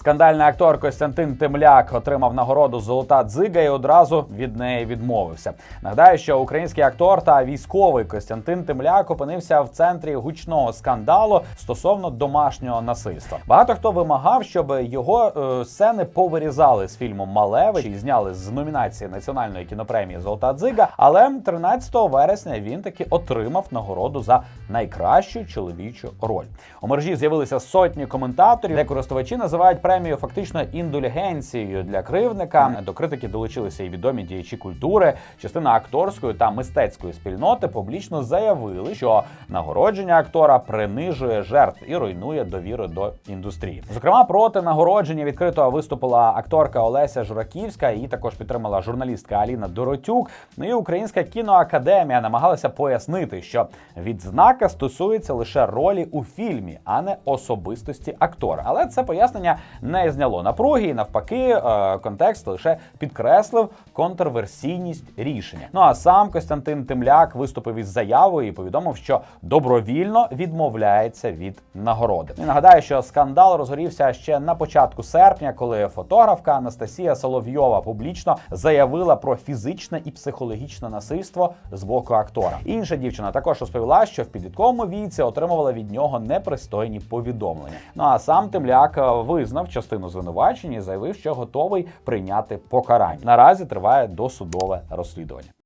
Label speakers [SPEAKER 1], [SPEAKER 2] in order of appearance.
[SPEAKER 1] Скандальний актор Костянтин Темляк отримав нагороду Золота дзига і одразу від неї відмовився. Нагадаю, що український актор та військовий Костянтин Темляк опинився в центрі гучного скандалу стосовно домашнього насильства. Багато хто вимагав, щоб його е, сцени повирізали з фільму Малевич і зняли з номінації національної кінопремії Золота дзига. Але 13 вересня він таки отримав нагороду за найкращу чоловічу роль. У мережі з'явилися сотні коментаторів, де користувачі називають премію фактично індульгенцією для кривдника. До критики долучилися і відомі діячі культури. Частина акторської та мистецької спільноти публічно заявили, що нагородження актора принижує жертв і руйнує довіру до індустрії. Зокрема, проти нагородження відкрито виступила акторка Олеся Жураківська. Її також підтримала журналістка Аліна Доротюк. Ну і Українська кіноакадемія намагалася пояснити, що відзнака стосується лише ролі у фільмі, а не особистості актора. Але це пояснення не зняло напруги, і навпаки, е, контекст лише підкреслив контрверсійність рішення. Ну а сам Костянтин Темляк виступив із заявою і повідомив, що добровільно відмовляється від нагороди. І нагадаю, що скандал розгорівся ще на початку серпня, коли фотографка Анастасія Соловйова публічно заявила про фізичне і психологічне насильство з боку актора. Інша дівчина також розповіла, що в підлітковому віці отримувала від нього непристойні повідомлення. Ну а сам Темляк е, визнав частину звинувачень і заявив, що готовий прийняти покарання. Наразі триває досудове розслідування.